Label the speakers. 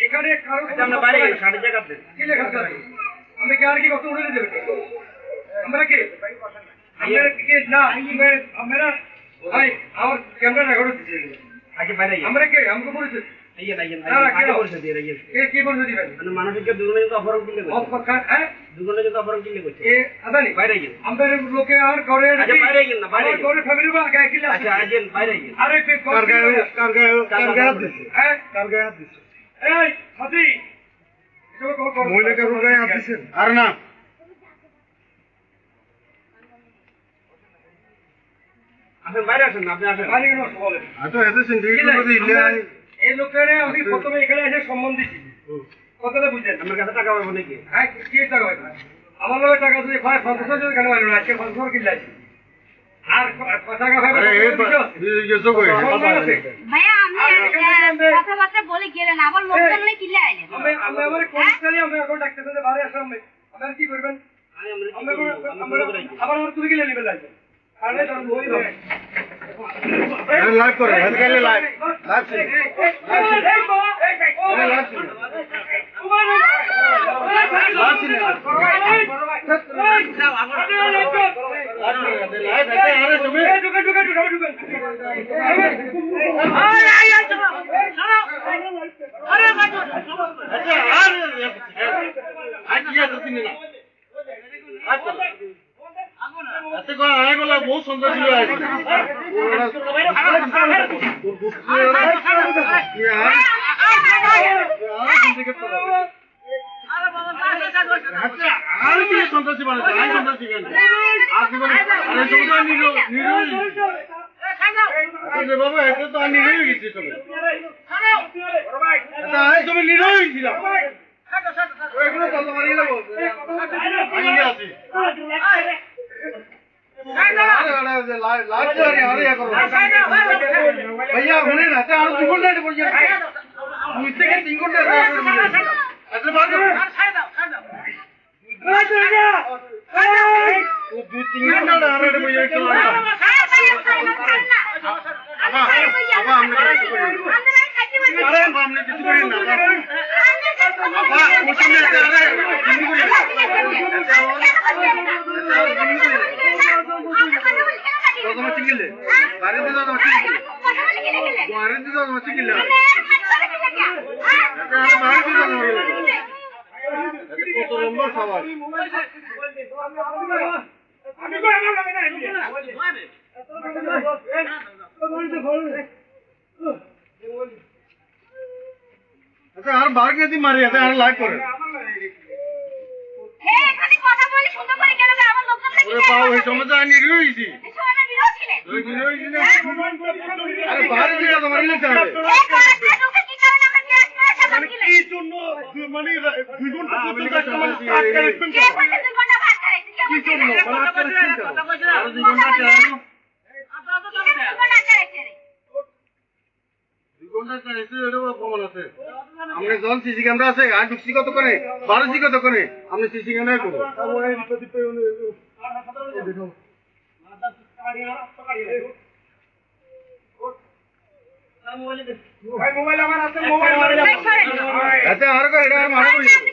Speaker 1: এখানে কারও
Speaker 2: আচ্ছা আমরা বাইরে গেছি সাড়ে জায়গা দেন
Speaker 1: কি লেখা আছে আমরা কি আর কি কত উড়ে দেবে আমরা কি আমরা কি না আমরা আমরা ভাই আমার ক্যামেরা রেকর্ড দিতে
Speaker 2: আগে বাইরে গেছি
Speaker 1: আমরা কি আমাকে বলেছে
Speaker 2: আইয়েন আইয়েন
Speaker 1: না, না,
Speaker 2: আগে
Speaker 1: কেন?
Speaker 2: পরিষদ দিয়ে আইয়েন
Speaker 1: কে কি বলেছে দিবেন
Speaker 2: মানে মানুষকে দুগুণে কিন্তু অপহরণ কিনলে
Speaker 1: অফ
Speaker 2: করছে
Speaker 1: কথা হ্যাঁ
Speaker 2: দুগুণে কিন্তু অপহরণ কিনলে করছে
Speaker 1: এ আদানি
Speaker 2: বাইরে গেন
Speaker 1: আমাদের লোকে আর এই হাতি! কর?
Speaker 3: মহিলা কারোর গায়ে হাত দিছেন? আর না।
Speaker 2: আসেন বাইরে আসেন আপনি আসেন।
Speaker 1: মালিক না বলে
Speaker 3: আচ্ছা এতে সিন্ডিকেট
Speaker 1: কি
Speaker 3: করে দিলে
Speaker 1: আমরা এই লোকেরে আমি প্রথমে এখানে এসে সম্মান দিছি। কথাটা বুঝলেন?
Speaker 2: আমার কাছে টাকা পাবো নাকি?
Speaker 1: হ্যাঁ কি টাকা আমার লোকের টাকা যদি পায় পঞ্চাশ হাজার কেন পাইল আজকে পঞ্চাশ হাজার কিনলে আছে। আর টাকা
Speaker 4: কথাবার্তা বলে গেলেন আবার লোকজন নিয়ে কিলে আইলেন
Speaker 1: আমি আমি আমার কর্মচারী আমি এখন ডাক্তার সাথে বাইরে আসলাম আপনারা কি করবেন। আবার আমার তুই গেলে নিবে লাগবে আরে তোর বই
Speaker 3: লাইভ করে আজকে লাইভ লাইভ লাইভ আছে আরে তুমি আচ্ছা আর আজ কি আছে তুমি না আচ্ছা আচ্ছা কো আয় বলা বহুত সুন্দর ছিল আর কি সন্ত্রাসী বানাচ্ছে আই সন্ত্রাসী কেন আর কি বলে? আরে তোমরা নিরো নিরো আরে বাবা এটা তো আমি নিরো গেছি তুমি তুমি নিরো গেছিলাম। এগুলো কত মারি না বল আমি আছি लाल तो तुम सिंगल है बारे में तो तुम सिंगल बारे में तो तुम सिंगल है बारे में तो तुम सिंगल है কত নম্বর সওয়াল আচ্ছা আর বার কে দিন মারি আছে আর লাইক করে
Speaker 4: এখানে কথা বলে সুন্দর করে গেল আমার লোকজন নিয়ে
Speaker 3: ওরে পাও এই সময় আমি রইছি
Speaker 4: এসব আমার বিরোধ ছিলেন
Speaker 3: ওই দিন রইছি না আরে বার দিয়ে তো মারি লাগছে
Speaker 4: এই কারণে লোকে কি কারণে আমরা নিয়ে আসতে
Speaker 3: মানে কি জন্য মানে দুই ঘণ্টা পর্যন্ত একটা মানুষ আটকে রাখবেন
Speaker 4: কে বলছে দুই ঘণ্টা ভাত খাইছে কে
Speaker 3: কি
Speaker 4: বলছে
Speaker 3: জন্য মানে আটকে রাখছেন কেন? আরও দুই ঘণ্টা কেন
Speaker 4: দুই ঘণ্টা খাইছে রে
Speaker 3: দুই ঘণ্টা চাইছে এটাও প্রমাণ আছে আমরা যখন সিসি ক্যামেরা আছে আর ঢুকছি কত করে বারোছি কত করে আপনি সিসি ক্যামেরা করব
Speaker 1: মোবাইল আমার আছে মোবাইল
Speaker 3: এতে আর এটা আর মারা করি